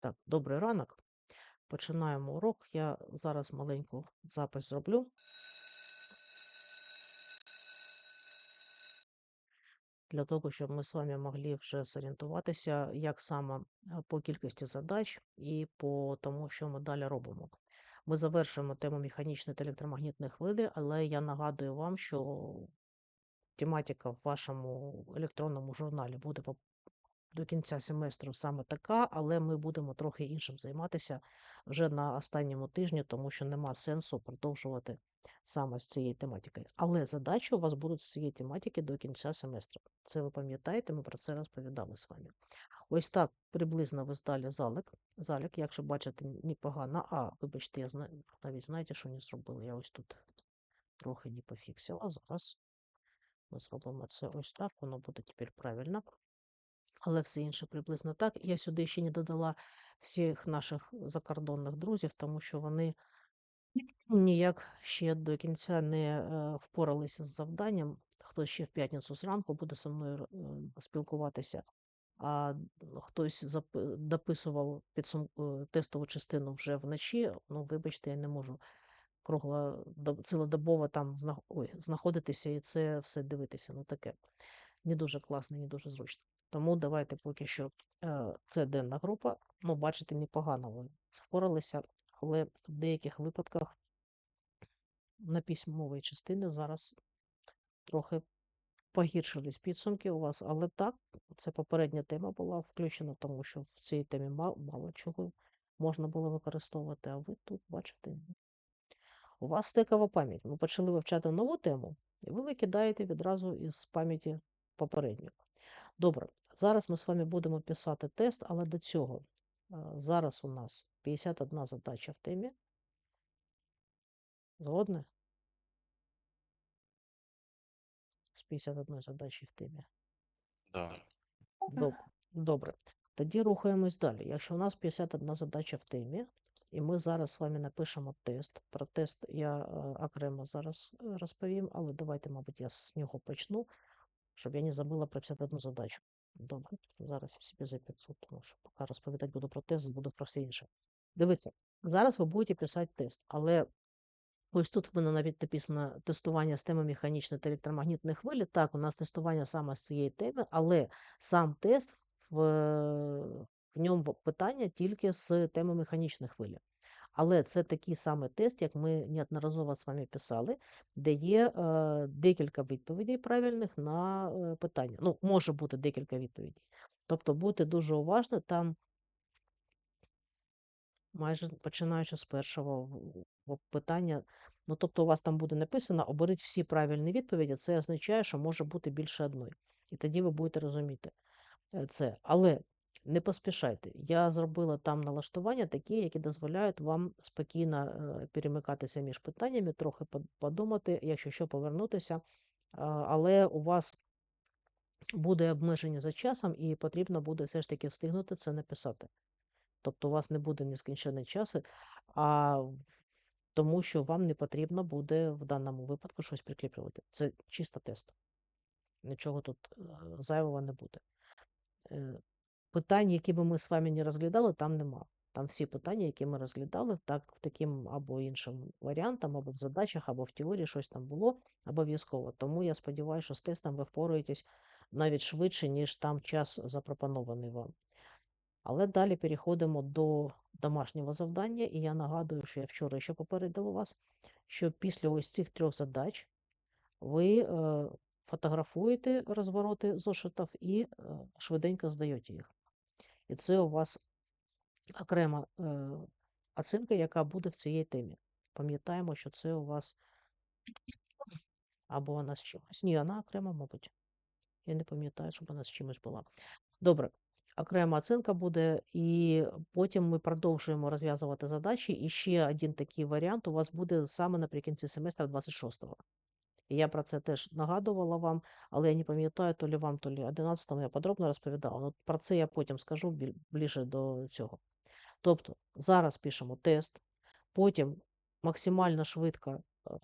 Так, добрий ранок. Починаємо урок. Я зараз маленьку запис зроблю. Для того, щоб ми з вами могли вже зорієнтуватися, як саме е, по кількості задач і по тому, що ми далі робимо. Ми завершуємо тему механічної та електромагнітної хвилі, але я нагадую вам, що тематика в вашому електронному журналі буде до кінця семестру саме така, але ми будемо трохи іншим займатися вже на останньому тижні, тому що нема сенсу продовжувати саме з цією тематикою. Але задачі у вас будуть з цієї тематики до кінця семестру. Це ви пам'ятаєте, ми про це розповідали з вами. Ось так приблизно ви здалі залик. Залік, якщо бачите, непогано. А, вибачте, я навіть знаєте, що не зробила. Я ось тут трохи не пофіксила. Зараз ми зробимо це ось так, воно буде тепер правильно але все інше приблизно так. Я сюди ще не додала всіх наших закордонних друзів, тому що вони ніяк ще до кінця не е, впоралися з завданням. Хтось ще в п'ятницю зранку буде зі мною е, спілкуватися, а хтось дописував підсум... е, тестову частину вже вночі. Ну, вибачте, я не можу кругло цілодобово там знаходитися і це все дивитися. Ну таке не дуже класно, не дуже зручно. Тому давайте поки що е, це денна група. Ну, бачите, непогано ви впоралися, але в деяких випадках на письмовій частини зараз трохи погіршились підсумки у вас. Але так, це попередня тема була включена, тому що в цій темі мало, чого можна було використовувати, а ви тут бачите. У вас стикова пам'ять. Ми почали вивчати нову тему, і ви викидаєте відразу із пам'яті попередню. Добре, зараз ми з вами будемо писати тест, але до цього е, зараз у нас 51 задача в темі. Згодне? З 51 задачі в темі. Да. Добре. Добре. Тоді рухаємось далі. Якщо у нас 51 задача в темі, і ми зараз з вами напишемо тест. Про тест я е, окремо зараз е, розповім, але давайте, мабуть, я з нього почну, щоб я не забула про 51 задачу. Добре, зараз я собі запишу, тому що поки розповідати буду про тест, буду про все інше. Дивіться, зараз ви будете писати тест, але ось тут в мене навіть написано тестування з теми механічної та електромагнітної хвилі. Так, у нас тестування саме з цієї теми, але сам тест в, в ньому питання тільки з теми механічної хвилі. Але це такий самий тест, як ми неодноразово з вами писали, де є е, декілька відповідей правильних на е, питання. Ну, може бути декілька відповідей. Тобто бути дуже уважно там, майже починаючи з першого питання. Ну, тобто, у вас там буде написано: оберіть всі правильні відповіді. Це означає, що може бути більше одної. І тоді ви будете розуміти е, це. Але не поспішайте. Я зробила там налаштування такі, які дозволяють вам спокійно е, перемикатися між питаннями, трохи подумати, якщо що повернутися. Але у вас буде обмеження за часом, і потрібно буде все ж таки встигнути це написати. Тобто у вас не буде нескінченний час, а тому що вам не потрібно буде в даному випадку щось прикріплювати. Це чисто тест. Нічого тут е, зайвого не буде. Питань, які би ми з вами не розглядали, там нема. Там всі питання, які ми розглядали, так таким або іншим варіантом, або в задачах, або в теорії щось там було обов'язково. Тому я сподіваюся, що з тестом ви впораєтесь навіть швидше, ніж там час запропонований вам. Але далі переходимо до домашнього завдання, і я нагадую, що я вчора ще попередила вас, що після ось цих трьох задач ви е, фотографуєте розвороти зошитів і е, швиденько здаєте їх. І це у вас окрема е, оцінка, яка буде в цій темі. Пам'ятаємо, що це у вас або вона з чимось. Ні, вона окрема, мабуть. Я не пам'ятаю, щоб вона з чимось була. Добре, окрема оцінка буде, і потім ми продовжуємо розв'язувати задачі. І ще один такий варіант у вас буде саме наприкінці семестра 26-го. Я про це теж нагадувала вам, але я не пам'ятаю, то лі вам, то лі 11-му я подробно розповідала. Ну, про це я потім скажу ближче до цього. Тобто зараз пишемо тест, потім максимально швидко е,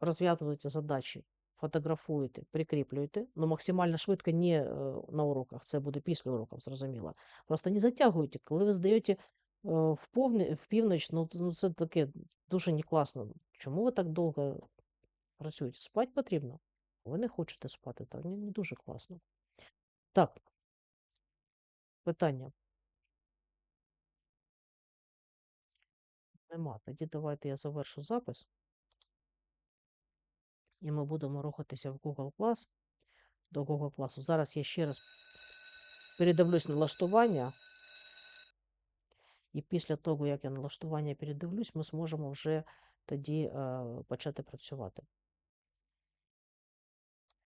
розв'язуються задачі фотографуєте, прикріплюєте, ну максимально швидко не е, на уроках, це буде після уроків, зрозуміло. Просто не затягуйте. Коли ви здаєте е, в, повні, в північ, ну, ну це таке дуже не класно. Чому ви так довго працюєте? Спати потрібно? Ви не хочете спати, так не дуже класно. Так, питання. Нема. Тоді давайте я завершу запис. І ми будемо рухатися в Google Class до Google класу. Зараз я ще раз передивлюсь налаштування. І після того, як я налаштування передивлюсь, ми зможемо вже тоді е, почати працювати.